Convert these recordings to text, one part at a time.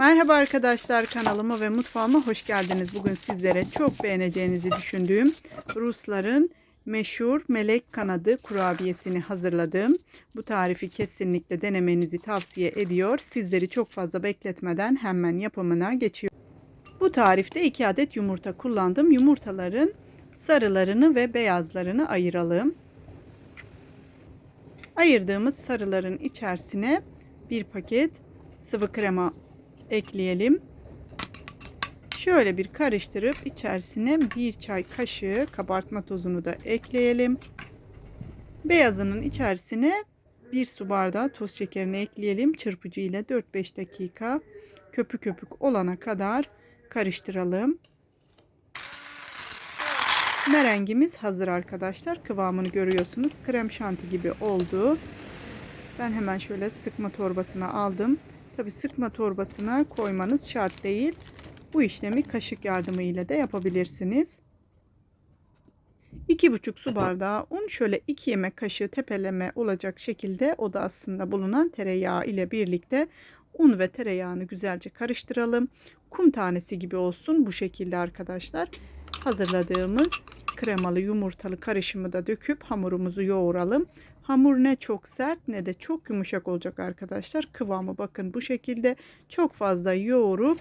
Merhaba arkadaşlar kanalıma ve mutfağıma hoş geldiniz. Bugün sizlere çok beğeneceğinizi düşündüğüm Rusların meşhur melek kanadı kurabiyesini hazırladım. Bu tarifi kesinlikle denemenizi tavsiye ediyor. Sizleri çok fazla bekletmeden hemen yapımına geçiyorum. Bu tarifte 2 adet yumurta kullandım. Yumurtaların sarılarını ve beyazlarını ayıralım. Ayırdığımız sarıların içerisine bir paket sıvı krema ekleyelim. Şöyle bir karıştırıp içerisine bir çay kaşığı kabartma tozunu da ekleyelim. Beyazının içerisine bir su bardağı toz şekerini ekleyelim. Çırpıcı ile 4-5 dakika köpük köpük olana kadar karıştıralım. Merengimiz hazır arkadaşlar. Kıvamını görüyorsunuz. Krem şanti gibi oldu. Ben hemen şöyle sıkma torbasına aldım. Tabi sıkma torbasına koymanız şart değil. Bu işlemi kaşık yardımıyla da yapabilirsiniz. 2,5 su bardağı un şöyle 2 yemek kaşığı tepeleme olacak şekilde o da aslında bulunan tereyağı ile birlikte un ve tereyağını güzelce karıştıralım. Kum tanesi gibi olsun bu şekilde arkadaşlar. Hazırladığımız kremalı yumurtalı karışımı da döküp hamurumuzu yoğuralım. Hamur ne çok sert ne de çok yumuşak olacak arkadaşlar. Kıvamı bakın bu şekilde çok fazla yoğurup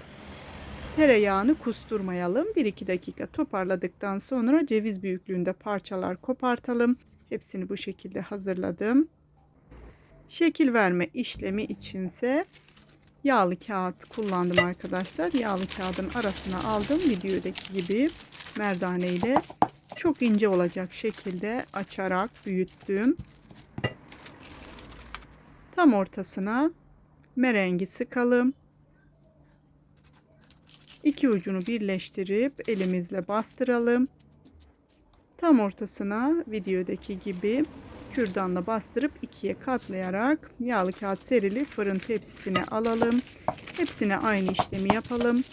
tereyağını kusturmayalım. 1-2 dakika toparladıktan sonra ceviz büyüklüğünde parçalar kopartalım. Hepsini bu şekilde hazırladım. Şekil verme işlemi içinse yağlı kağıt kullandım arkadaşlar. Yağlı kağıdın arasına aldım. Videodaki gibi merdane ile çok ince olacak şekilde açarak büyüttüm. Tam ortasına merengi sıkalım. İki ucunu birleştirip elimizle bastıralım. Tam ortasına videodaki gibi kürdanla bastırıp ikiye katlayarak yağlı kağıt serili fırın tepsisine alalım. Hepsine aynı işlemi yapalım.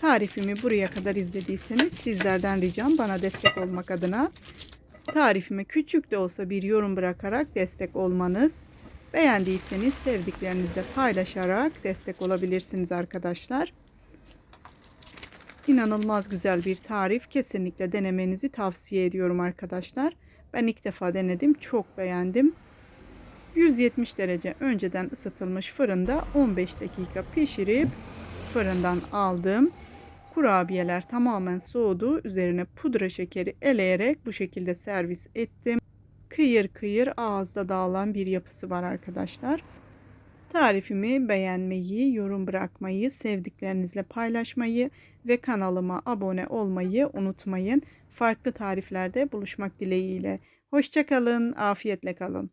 Tarifimi buraya kadar izlediyseniz sizlerden ricam bana destek olmak adına tarifime küçük de olsa bir yorum bırakarak destek olmanız. Beğendiyseniz sevdiklerinizle paylaşarak destek olabilirsiniz arkadaşlar. İnanılmaz güzel bir tarif. Kesinlikle denemenizi tavsiye ediyorum arkadaşlar. Ben ilk defa denedim. Çok beğendim. 170 derece önceden ısıtılmış fırında 15 dakika pişirip fırından aldım. Kurabiyeler tamamen soğudu. Üzerine pudra şekeri eleyerek bu şekilde servis ettim. Kıyır kıyır ağızda dağılan bir yapısı var arkadaşlar. Tarifimi beğenmeyi, yorum bırakmayı, sevdiklerinizle paylaşmayı ve kanalıma abone olmayı unutmayın. Farklı tariflerde buluşmak dileğiyle. Hoşçakalın, afiyetle kalın.